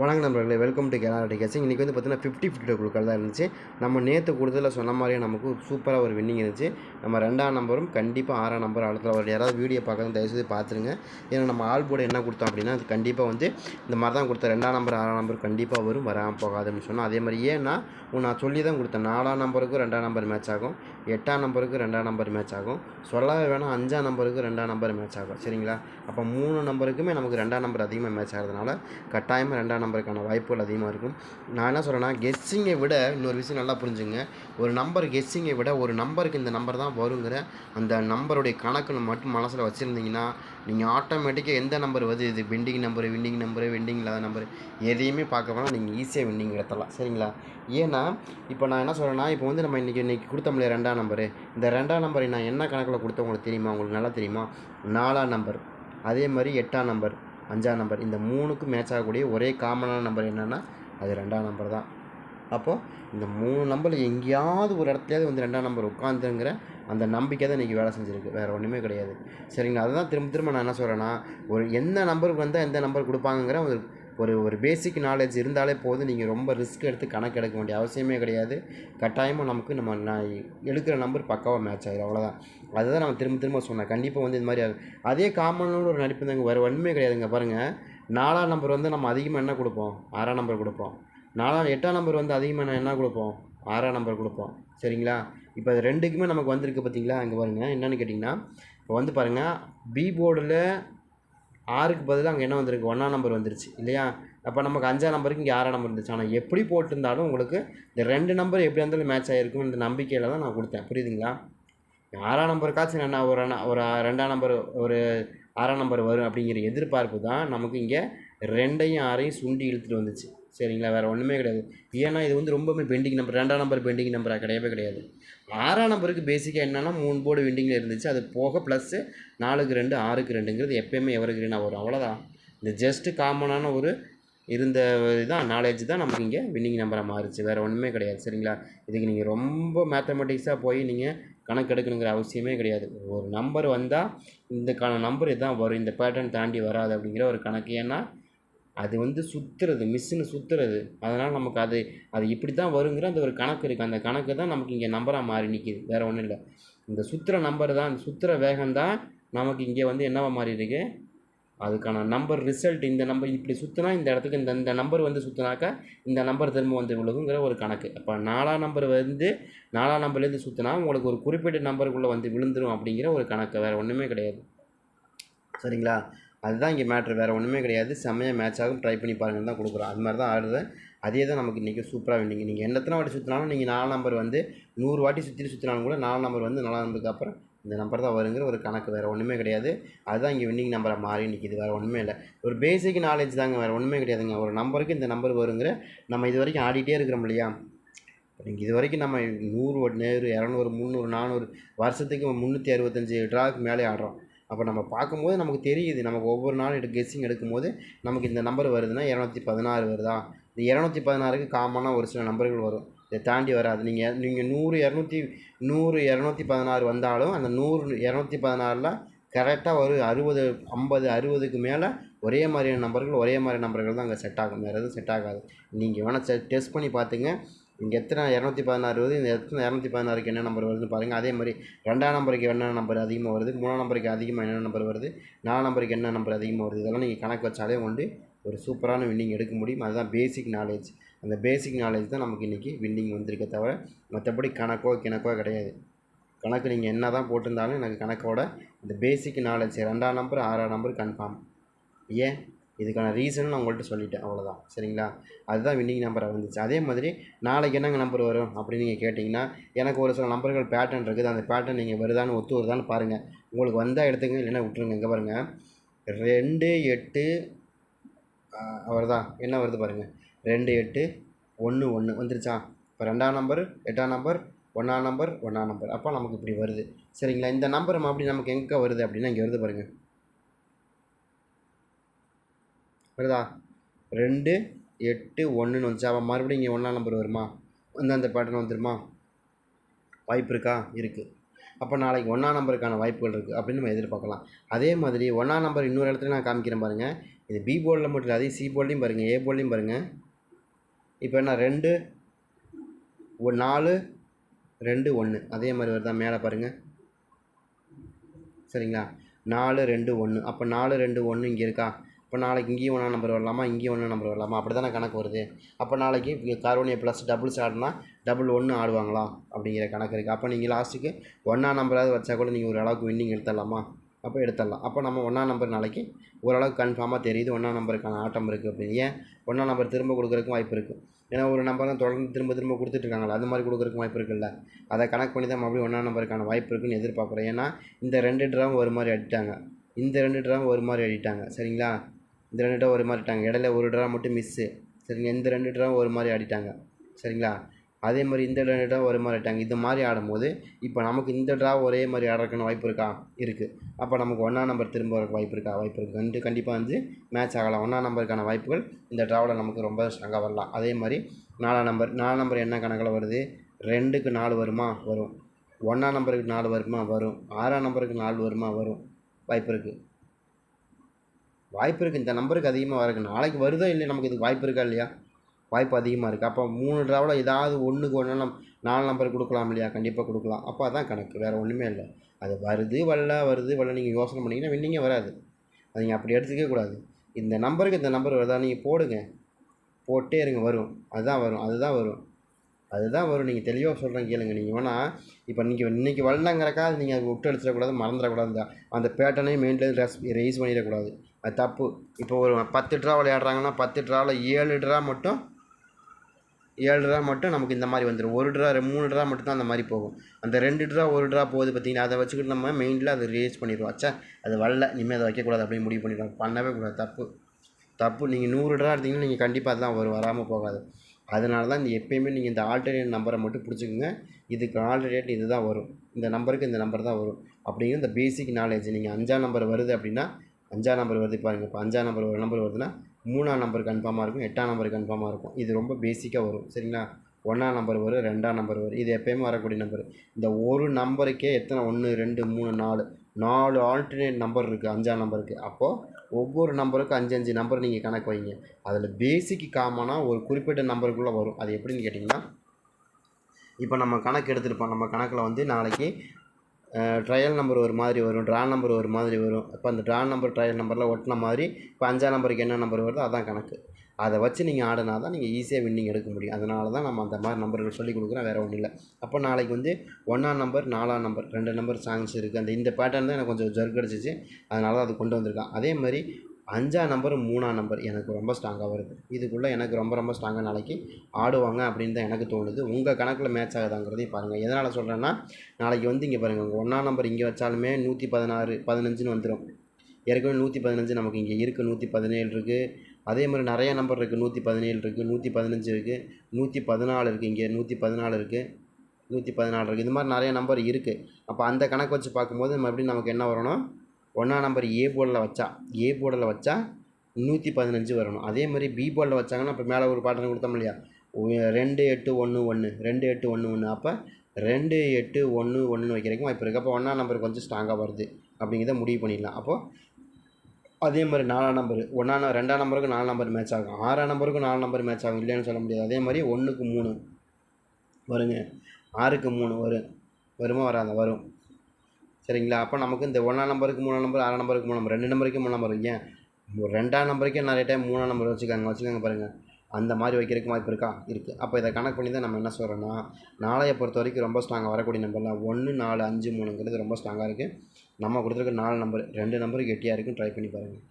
வணக்கம் நண்பர்களே welcome to Kerala டிகேசிங் இன்றைக்கி வந்து பார்த்தீங்கன்னா ஃபிஃப்டி ஃபிஃப்டி குழுக்கள் இருந்துச்சு. நம்ம நேற்று கொடுத்ததில் சொன்ன மாதிரியே நமக்கு சூப்பராக ஒரு வின்னிங் இருந்துச்சு. நம்ம ரெண்டாம் நம்பரும் கண்டிப்பாக ஆறாம் நம்பர் அடுத்த ஒரு யாராவது வீடியோ பார்க்கறது தயவுசெய்து பார்த்துருங்க ஏன்னா நம்ம ஆள் போர்டு என்ன கொடுத்தோம் அப்படின்னா அது கண்டிப்பாக வந்து இந்த மாதிரி தான் கொடுத்தேன் ரெண்டாம் நம்பர் ஆறாம் நம்பர் கண்டிப்பாக வரும் வராமல் போகாதுன்னு சொன்னோம். அதே மாதிரி ஏன்னா உன் நான் சொல்லி தான் கொடுத்தேன். நாலாம் நம்பருக்கும் ரெண்டாம் நம்பர் மேட்ச் ஆகும். எட்டாம் நம்பருக்கு ரெண்டாம் நம்பர் மேட்ச் ஆகும். சொல்லவே வேணாம் அஞ்சாம் நம்பருக்கு ரெண்டாம் நம்பர் மேட்ச் ஆகும். சரிங்களா? அப்போ மூணு நம்பருக்குமே நமக்கு ரெண்டாம் நம்பர் அதிகமாக மேட்ச் ஆகிறதுனால கட்டாயமாக ரெண்டாம் நம்பருக்கான வாய்ப்புகள் அதிகமாக இருக்கும். நான் என்ன சொல்கிறேன்னா கெஸ்ஸிங்கை விட இன்னொரு விஷயம் நல்லா புரிஞ்சுங்க. ஒரு நம்பர் கெஸ்ஸிங்கை விட ஒரு நம்பருக்கு இந்த நம்பர் தான் வருங்கிற அந்த நம்பருடைய கணக்குன்னு மட்டும் மனசில் வச்சுருந்தீங்கன்னா நீங்கள் ஆட்டோமேட்டிக்காக எந்த நம்பர் வருது? இது பெண்டிங் நம்பர் விண்டிங் நம்பரு வெண்டிங் இல்லாத நம்பர் எதையுமே பார்க்க வேணால் நீங்கள் ஈஸியாக விண்டிங் எடுத்தலாம் சரிங்களா? ஏன்னா இப்போ நான் என்ன சொல்கிறேன்னா இப்போ வந்து நம்ம இன்றைக்கி இன்றைக்கி கொடுத்தோம்லையே ரெண்டாம் நம்பரு இந்த ரெண்டாம் நம்பரை நான் என்ன கணக்கில் கொடுத்தவங்களுக்கு தெரியுமா? உங்களுக்கு நல்லா தெரியுமா? நாலாம் நம்பர் அதே மாதிரி எட்டாம் நம்பர் அஞ்சாம் நம்பர். இந்த மூணுக்கு மேட்ச் ஆகக்கூடிய ஒரே காமனான நம்பர் என்னென்னா அது ரெண்டாம் நம்பர் தான். அப்போது இந்த மூணு நம்பரில் எங்கேயாவது ஒரு இடத்துலையாவது வந்து ரெண்டாம் நம்பர் உட்காந்துங்கிற அந்த நம்பிக்கை தான் இன்றைக்கி வேலை செஞ்சுருக்கு. வேறு ஒன்றுமே கிடையாது. சரிங்களா? அதுதான் திரும்ப திரும்ப நான் என்ன சொல்கிறேன்னா ஒரு எந்த நம்பருக்கு வந்தால் எந்த நம்பர் கொடுப்பாங்கங்கிற ஒரு ஒரு ஒரு பேசிக் நாலேஜ் இருந்தாலே போதும். நீங்கள் ரொம்ப ரிஸ்க் எடுத்து கணக்கு எடுக்க வேண்டிய அவசியமே கிடையாது. கட்டாயமாக நமக்கு நம்ம நான் எடுக்கிற நம்பர் பக்காவாக மேட்ச் ஆகிடும் அவ்வளோதான் அதுதான் நம்ம திரும்ப திரும்ப சொன்னேன். கண்டிப்பாக வந்து இந்த மாதிரி ஆகும். அதே காமனோட ஒரு நடிப்பு தாங்க. வேறு ஒன்றுமே கிடையாதுங்க. பாருங்கள் நாலாம் நம்பர் வந்து நம்ம அதிகமாக என்ன கொடுப்போம்? ஆறாம் நம்பர் கொடுப்போம். நாலாம் எட்டாம் நம்பர் வந்து அதிகமாக நான் என்ன கொடுப்போம்? ஆறாம் நம்பர் கொடுப்போம். சரிங்களா? இப்போ அது ரெண்டுக்குமே நமக்கு வந்திருக்கு பார்த்தீங்களா அங்கே பாருங்கள் என்னென்னு கேட்டிங்கன்னா இப்போ வந்து பாருங்கள் பி போர்டில் ஆறுக்கு பதிலாக அங்கே என்ன வந்திருக்கு? ஒன்றாம் நம்பர் வந்துருச்சு. இல்லையா? அப்போ நமக்கு அஞ்சாம் நம்பருக்கு இங்கே ஆறாம் நம்பர் இருந்துச்சு ஆனால் எப்படி போட்டிருந்தாலும் உங்களுக்கு இந்த ரெண்டு நம்பர் எப்படி இருந்தாலும் மேட்ச் ஆகிருக்கும் இந்த நம்பிக்கையில் தான் நான் கொடுத்தேன். புரியுதுங்களா? ஆறாம் நம்பருக்காச்சும் என்ன ஒரு ஒரு ரெண்டாம் நம்பர் ஒரு ஆறாம் நம்பர் வரும் அப்படிங்கிற எதிர்பார்ப்பு தான் நமக்கு இங்கே ரெண்டையும் ஆறையும் சுண்டி இழுத்துட்டு வந்துச்சு. சரிங்களா? வேறு ஒன்றுமே கிடையாது. ஏன்னா இது வந்து ரொம்பவுமே பெண்டிங் நம்பர் ரெண்டாம் நம்பர் பெண்டிங் நம்பராக கிடையவே கிடையாது. ஆறாம் நம்பருக்கு பேசிக்காக என்னென்னா மூணு போர்டு வெண்டிங்கில் இருந்துச்சு. அது போக ப்ளஸ்ஸு நாலுக்கு ரெண்டு ஆறுக்கு ரெண்டுங்கிறது எப்போயுமே எவர் வரும். அவ்வளோதான் இந்த ஜஸ்ட்டு காமனான ஒரு இருந்த இதுதான் நாலேஜ் தான் நமக்கு இங்கே வின்னிங் நம்பராக மாறுச்சு. வேறு ஒன்றுமே கிடையாது. சரிங்களா? இதுக்கு நீங்கள் ரொம்ப மேத்தமெட்டிக்ஸாக போய் நீங்கள் கணக்கு எடுக்கணுங்கிற அவசியமே கிடையாது. ஒரு நம்பர் வந்தால் இந்த நம்பர் இதுதான் வரும். இந்த பேட்டர்ன் தாண்டி வராது அப்படிங்கிற ஒரு கணக்கு. ஏன்னா அது வந்து சுற்றுறது மிஸ்ஸுன்னு சுற்றுறது அதனால் நமக்கு அது அது இப்படி தான் வருங்கிற அந்த ஒரு கணக்கு இருக்குது அந்த கணக்கு தான் நமக்கு இங்கே நம்பராக மாறி நிற்கிது வேறு ஒன்றும் இல்லை. இந்த சுற்றுற நம்பர் தான் அந்த சுற்றுற வேகம் தான் நமக்கு இங்கே வந்து என்னவா மாறி இருக்கு? அதுக்கான நம்பர் ரிசல்ட் இந்த நம்பர் இப்படி சுற்றினா இந்த இடத்துக்கு இந்த இந்த நம்பர் வந்து சுற்றினாக்கா இந்த நம்பர் திரும்ப வந்து விழுகுங்கிற ஒரு கணக்கு. அப்போ நாலாம் நம்பர் வந்து நாலாம் நம்பர்லேருந்து சுற்றினா உங்களுக்கு ஒரு குறிப்பிட்ட நம்பருக்குள்ளே வந்து விழுந்துரும் அப்படிங்கிற ஒரு கணக்கு. வேறு ஒன்றுமே கிடையாது. சரிங்களா? அதுதான் இங்கே மேட்ரு வேறு ஒன்றுமே கிடையாது. செம்மையாக மேட்ச் ஆகும். ட்ரை பண்ணி பாருங்கன்னு தான் கொடுக்குறோம். அது மாதிரி தான் ஆடுது அதே தான் நமக்கு இன்றைக்கி சூப்பராக வின்னிங்க நீங்கள் எத்தனை வாட்டி சுற்றினாலும் நீங்கள் நாலு நம்பர் வந்து நூறு வாட்டி சுற்றி சுற்றினாலும் கூட நாலு நம்பர் வந்து நாலாம் நம்பருக்கு அப்புறம் இந்த நம்பர் தான் வருங்கிற ஒரு கணக்கு. வேறு ஒன்றுமே கிடையாது. அதுதான் இங்கே வின்னிங் நம்பரை மாறி நிற்கிது வேறு ஒன்றுமே இல்லை. ஒரு பேசிக் நாலேஜ் தாங்க. வேறு ஒன்றுமே கிடையாதுங்க. ஒரு நம்பருக்கு இந்த நம்பர் வருங்கிற நம்ம இது வரைக்கும் ஆடிட்டே இருக்கிறோம் இல்லையா? நீங்கள் இது வரைக்கும் நம்ம நூறு நேரு இரநூறு முந்நூறு நானூறு வருஷத்துக்கு முந்நூற்றி அறுபத்தஞ்சு ட்ராக்கு மேலே ஆடுறோம். அப்போ நம்ம பார்க்கும்போது நமக்கு தெரியுது. நமக்கு ஒவ்வொரு நாளும் எடுக்க கெஸ்ஸிங் எடுக்கும்போது நமக்கு இந்த நம்பர் வருதுன்னா இரநூத்தி பதினாறு வருதா? இந்த இரநூத்தி பதினாறுக்கு காமனாக ஒரு சில நம்பர்கள் வரும். இதை தாண்டி வராது. நீங்கள் நீங்கள் நூறு இரநூத்தி நூறு இரநூத்தி பதினாறு வந்தாலும் அந்த நூறு இரநூத்தி பதினாறில் கரெக்டாக ஒரு அறுபது ஐம்பது அறுபதுக்கு மேலே ஒரே மாதிரியான நம்பர்கள் ஒரே மாதிரி நம்பர்கள் தான் அங்கே செட் ஆகும். வேறு எதுவும் செட் ஆகாது. நீங்கள் வேணால் செ டெஸ்ட் பண்ணி பார்த்துங்க. இங்கே எத்தனை இரநூத்தி பதினாறு வருது இந்த எத்தனை இரநூத்தி பதினாறுக்கு என்ன நம்பர் வருதுன்னு பாருங்கள் அதே மாதிரி ரெண்டாம் நம்பருக்கு என்ன நம்பர் அதிகமாக வருது மூணாம் நம்பருக்கு அதிகமாக என்ன நம்பர் வருது நாலாம் நம்பருக்கு என்ன நம்பர் அதிகமாக வருது இதெல்லாம் நீங்கள் கணக்கு வச்சாலே உண்டு ஒரு சூப்பரான வின்னிங் எடுக்க முடியும். அதுதான் பேசிக் நாலேஜ் அந்த பேசிக் நாலேஜ் தான் நமக்கு இன்றைக்கி வின்னிங் வந்திருக்கே தவிர மற்றபடி கணக்கோ கிணக்கோ கிடையாது. கணக்கு நீங்கள் என்ன தான் போட்டிருந்தாலும் எனக்கு கணக்கோட இந்த பேசிக் நாலேஜ் ரெண்டாம் நம்பர் ஆறாம் நம்பர் கன்ஃபார்ம் ஏன்? இதுக்கான ரீசன் நான் உங்கள்கிட்ட சொல்லிட்டேன் அவ்வளோதான் சரிங்களா? அதுதான் வின்னிங் நம்பராக வந்துச்சு. அதே மாதிரி நாளைக்கு என்னங்க நம்பர் வரும் அப்படின்னு நீங்கள் கேட்டிங்கன்னா எனக்கு ஒரு சில நம்பர்கள் பேட்டர்ன் இருக்குது. அந்த பேட்டர்ன் நீங்கள் வருதான்னு ஒத்து வருதான்னு பாருங்கள் உங்களுக்கு வந்தால் எடுத்துங்க இல்லைன்னா விட்டுருங்க. இங்கே பாருங்கள் ரெண்டு எட்டு அவர் தான் என்ன வருது பாருங்கள் ரெண்டு எட்டு ஒன்று ஒன்று வந்துருச்சா? இப்போ ரெண்டாம் நம்பர் எட்டாம் நம்பர் ஒன்றாம் நம்பர் ஒன்றாம் நம்பர் அப்போ நமக்கு இப்படி வருது. சரிங்களா? இந்த நம்பர் அப்படி நமக்கு எங்கே வருது அப்படின்னா இங்கே வருது பாருங்கள் வருதா ரெண்டு எட்டு ஒன்றுன்னு வந்துச்சு. அப்போ மறுபடியும் இங்கே ஒன்றாம் நம்பர் வருமா? வந்து அந்த பேட்டர்ன் வந்துருமா? வாய்ப்பு இருக்கா? இருக்குது அப்போ நாளைக்கு ஒன்றாம் நம்பருக்கான வாய்ப்புகள் இருக்குது அப்படின்னு நம்ம எதிர்பார்க்கலாம். அதே மாதிரி ஒன்றாம் நம்பர் இன்னொரு இடத்துல நான் காமிக்கிறேன் பாருங்கள் இது பி போர்டில் மட்டும் இல்லை அதே சி போர்ட்லேயும் பாருங்கள் ஏ போர்ட்லேயும் பாருங்கள் இப்போ என்ன? ரெண்டு ஒரு நாலு ரெண்டு ஒன்று அதே மாதிரி வருதா? மேலே பாருங்கள் சரிங்களா? நாலு ரெண்டு ஒன்று அப்போ நாலு ரெண்டு ஒன்று இங்கே இருக்கா? இப்போ நாளைக்கு இங்கேயும் ஒன்றா நம்பர் வரலாமா? இங்கேயும் ஒன்றா நம்பர் வரலாமா? அப்படி தானே கணக்கு வருது. அப்போ நாளைக்கு கார்போனிய ப்ளஸ் டபுள்ஸ் ஆடினா டபுள் ஒன்று ஆடுவாங்களா? அப்படிங்கிற கணக்கு இருக்குது அப்போ நீங்கள் லாஸ்ட்டுக்கு ஒன்றா நம்பராவது வச்சா கூட நீங்கள் ஒரு அளவுக்கு வின்னிங் எடுத்துடலாமா? அப்போ எடுத்துடலாம். அப்போ நம்ம ஒன்றா நம்பர் நாளைக்கு ஓரளவுக்கு கன்ஃபார்மாக தெரியுது. ஒன்றா நம்பருக்கான ஆட்டம் இருக்குது அப்படின்னு. ஏன்? ஒன்றா நம்பர் திரும்ப கொடுக்குறதுக்கும் வாய்ப்பு இருக்குது ஏன்னா ஒரு நம்பர் தான் தொடர்ந்து திரும்ப திரும்ப கொடுத்துட்ருக்காங்களா அது மாதிரி கொடுக்குறக்கு வாய்ப்பு இருக்குல்ல. அதை கணக்கு பண்ணி தான் மறுபடியும் ஒன்றா நம்பருக்கான வாய்ப்பு இருக்குன்னு எதிர்பார்க்குறேன் ஏன்னா இந்த ரெண்டு ட்ராவும் ஒரு மாதிரி அடிட்டாங்க இந்த ரெண்டு ட்ராவும் ஒரு மாதிரி அடிட்டாங்க சரிங்களா? இந்த ரெண்டு ட்ரா ஒரு மாதிரி அடிட்டாங்க இடையில ஒரு ட்ரா மட்டும் மிஸ்ஸு சரிங்க இந்த ரெண்டு ட்ராவும் ஒரு மாதிரி ஆடிட்டாங்க. சரிங்களா? அதே மாதிரி இந்த ரெண்டு ட்ரா ஒரு மாதிரி ஆடிட்டாங்க. இந்த மாதிரி ஆடும்போது இப்போ நமக்கு இந்த ட்ரா ஒரே மாதிரி ஆடுறதுக்கான வாய்ப்பு இருக்கா? இருக்குது அப்போ நமக்கு ஒன்றா நம்பர் திரும்ப வரக்கு வாய்ப்பு இருக்கா? வாய்ப்பு இருக்குது கண்டு கண்டிப்பாக வந்து மேட்ச் ஆகலாம். ஒன்றா நம்பருக்கான வாய்ப்புகள் இந்த ட்ராவில் நமக்கு ரொம்ப ஸ்ட்ராங்காக வரலாம். அதே மாதிரி நாலாம் நம்பர் நாலாம் நம்பர் என்ன கணக்கில் வருது? ரெண்டுக்கு நாலு வருமா? வரும். ஒன்றாம் நம்பருக்கு நாலு வருமா? வரும். ஆறாம் நம்பருக்கு நாலு வருமா? வரும். வாய்ப்பு இருக்குது வாய்ப்பு இருக்குது இந்த நம்பருக்கு அதிகமாக வரக்கு. நாளைக்கு வருதோ இல்லையா நமக்கு இதுக்கு வாய்ப்பு இருக்கா இல்லையா? வாய்ப்பு அதிகமாக இருக்குது அப்போ மூணு டிராவில் ஏதாவது ஒன்றுக்கு ஒன்று நம் நாலு நம்பர் கொடுக்கலாம் இல்லையா? கண்டிப்பாக கொடுக்கலாம். அப்போ அதான் கணக்கு. வேறு ஒன்றுமே இல்லை. அது வருது வரல வருது வரல. நீங்கள் யோசனை பண்ணிங்கன்னா வின்னிங்கே வராது. அது நீங்கள் அப்படி எடுத்துக்கவே கூடாது. இந்த நம்பருக்கு இந்த நம்பர் வருதா? நீங்கள் போடுங்க. போட்டே இருங்க. வரும். அதுதான் வரும். அதுதான் வரும். அதுதான் வரும். நீங்கள் தெளிவாக சொல்கிறேன் கேளுங்க. நீங்கள் வேணால் இப்போ நீங்கள் இன்றைக்கி வரலங்கிறக்கா நீங்கள் அதை விட்டு எடுத்துடக்கூடாது மறந்துடக்கூடாது அந்த பேட்டர்னையும் மெயின்டைன் ரெஸ் ரைஸ் பண்ணிடக்கூடாது. அது தப்பு. இப்போ ஒரு பத்து ட்ரா விளையாடுறாங்கன்னா பத்து ட்ராவில் ஏழு ட்ரா மட்டும் ஏழு ட்ரா மட்டும் நமக்கு இந்த மாதிரி வந்துடும் ஒரு ட்ரா மூணு ட்ரா மட்டும் தான் அந்த மாதிரி போகும். அந்த ரெண்டு ட்ரா ஒரு ட்ரா போகுது பார்த்தீங்கன்னா அதை வச்சுக்கிட்டு நம்ம மெயினில் அதை ரேஸ் பண்ணிடுவோம். அச்சா அது வரல. இனிமேல் அதை வைக்கக்கூடாது அப்படின்னு முடிவு பண்ணிடுவோம். பண்ணவே கூடாது. தப்பு. தப்பு. நீங்கள் நூறு ட்ரா எடுத்தீங்கன்னா நீங்கள் கண்டிப்பாக அதுதான் வரும். வராமல் போகாது. அதனால தான் இந்த எப்பயுமே நீங்கள் இந்த ஆல்டர்னேட் நம்பரை மட்டும் பிடிச்சிக்கோங்க. இதுக்கு ஆல்டர்னேட் இது தான் வரும். இந்த நம்பருக்கு இந்த நம்பர் தான் வரும். அப்படிங்கிற இந்த பேசிக் நாலேஜ் நீங்கள் அஞ்சாம் நம்பர் வருது அப்படின்னா அஞ்சாம் நம்பர் வருது பாருங்கள் இப்போ அஞ்சாம் நம்பர் ஒரு நம்பர் வருதுன்னா மூணாம் நம்பர் கன்ஃபார்மாக இருக்கும். எட்டாம் நம்பர் கன்ஃபார்மாக இருக்கும். இது ரொம்ப பேசிக்காக வரும். சரிங்களா? ஒன்றாம் நம்பர் வரும் ரெண்டாம் நம்பர் வரும். இது எப்போயுமே வரக்கூடிய நம்பர் இந்த ஒரு நம்பருக்கே எத்தனை? ஒன்று ரெண்டு மூணு நாலு. நாலு ஆல்டர்னேட் நம்பர் இருக்குது அஞ்சாம் நம்பருக்கு அப்போது ஒவ்வொரு நம்பருக்கும் அஞ்சு அஞ்சு நம்பர் நீங்கள் கணக்கு வைங்க. அதில் பேசிக் காமனாக ஒரு குறிப்பிட்ட நம்பருக்குள்ளே வரும். அது எப்படின்னு கேட்டிங்கன்னா இப்போ நம்ம கணக்கு எடுத்துருப்போம். நம்ம கணக்கில் வந்து நாளைக்கு ட்ரையல் நம்பர் ஒரு மாதிரி வரும் ட்ரா நம்பர் ஒரு மாதிரி வரும். இப்போ அந்த ட்ரா நம்பர் ட்ரையல் நம்பரில் ஒட்டின மாதிரி இப்போ அஞ்சாம் நம்பருக்கு என்ன நம்பர் வருதோ அதான் கணக்கு. அதை வச்சு நீங்கள் ஆடினா தான் நீங்கள் ஈஸியாக வின்னிங் எடுக்க முடியும். அதனால தான் நம்ம அந்த மாதிரி நம்பர்கள் சொல்லி கொடுக்குறோம். வேறு ஒன்றும் இல்லை. அப்போ நாளைக்கு வந்து ஒன்றாம் நம்பர் நாலாம் நம்பர் ரெண்டு நம்பர் சாங்ஸ் இருக்குது அந்த இந்த பேட்டர்ன் தான் எனக்கு கொஞ்சம் ஜர்க் அடிச்சிச்சு. அதனால தான் அது கொண்டு வந்திருக்கான். அதே மாதிரி அஞ்சாம் நம்பர் மூணாம் நம்பர் எனக்கு ரொம்ப ஸ்ட்ராங்காக வருது. இதுக்குள்ளே எனக்கு ரொம்ப ரொம்ப ஸ்ட்ராங்காக நாளைக்கு ஆடுவாங்க அப்படின்னு தான் எனக்கு தோணுது. உங்கள் கணக்கில் மேட்ச் ஆகுதாங்கிறதையும் பாருங்கள் எதனால் சொல்கிறேன்னா நாளைக்கு வந்து இங்கே பாருங்கள் உங்கள் ஒன்றாம் நம்பர் இங்கே வச்சாலுமே நூற்றி பதினாறு பதினஞ்சுன்னு வந்துடும் ஏற்கனவே நூற்றி பதினஞ்சு நமக்கு இங்கே இருக்குது நூற்றி பதினேழு இருக்குது அதே மாதிரி நிறைய நம்பர் இருக்குது நூற்றி பதினேழு இருக்குது நூற்றி பதினஞ்சு இருக்குது நூற்றி பதினாலு இருக்குது இங்கே நூற்றி பதினாலு இருக்குது நூற்றி பதினாலு இருக்குது இது மாதிரி நிறைய நம்பர் இருக்குது அப்போ அந்த கணக்கு வச்சு பார்க்கும்போது மறுபடியும் நமக்கு என்ன வரணும்? ஒன்றா நம்பர் ஏ போர்டில் வச்சா ஏ போர்டில் வச்சா நூற்றி பதினஞ்சு வரணும். அதே மாதிரி பி போர்டில் வச்சாங்கன்னா இப்போ மேலே ஒரு பாட்டன் கொடுத்தோம் இல்லையா? ரெண்டு எட்டு ஒன்று ஒன்று ரெண்டு எட்டு ஒன்று ஒன்று அப்போ ரெண்டு எட்டு ஒன்று ஒன்றுன்னு வைக்கிறக்கும் இப்போ இருக்கப்போ ஒன்றா நம்பர் கொஞ்சம் ஸ்ட்ராங்காக வருது. அப்படிங்கிறத முடிவு பண்ணிடலாம். அப்போது அதே மாதிரி நாலாம் நம்பர் ஒன்றாம் ரெண்டாம் நம்பருக்கு நாலு நம்பர் மேட்ச் ஆகும். ஆறாம் நம்பருக்கும் நாலு நம்பர் மேட்ச் ஆகும். இல்லைன்னு சொல்ல முடியாது. அதே மாதிரி ஒன்றுக்கு மூணு வருங்க. ஆறுக்கு மூணு வரும். வருமா வராத? வரும். சரிங்களா? அப்போ நமக்கு இந்த ஒன்றாம் நம்பருக்கு மூணாம் நம்பர் ஆறாம் நம்பருக்கு மூணு நம்பர் ரெண்டு நம்பருக்கு மூணு நம்பர் ஏன்? ரெண்டாம் நம்பருக்கே நிறைய டைம் மூணாம் நம்பர் வச்சுக்காங்க. வச்சுக்கோங்க பாருங்கள் அந்த மாதிரி வைக்கிறதுக்கு வாய்ப்பு இருக்கா? இருக்குது அப்போ இதை கணக்கு பண்ணி தான் நம்ம என்ன சொல்கிறோன்னா நாளைய பொறுத்த வரைக்கும் ரொம்ப ஸ்ட்ராங்காக வரக்கூடிய நம்பர்லாம் ஒன்று நாலு அஞ்சு மூணுங்கிறது ரொம்ப ஸ்ட்ராங்காக இருக்குது நம்ம கொடுத்துருக்க நாலு நம்பர் ரெண்டு நம்பருக்கு கெட்டியாக இருக்குன்னு ட்ரை பண்ணி பாருங்கள்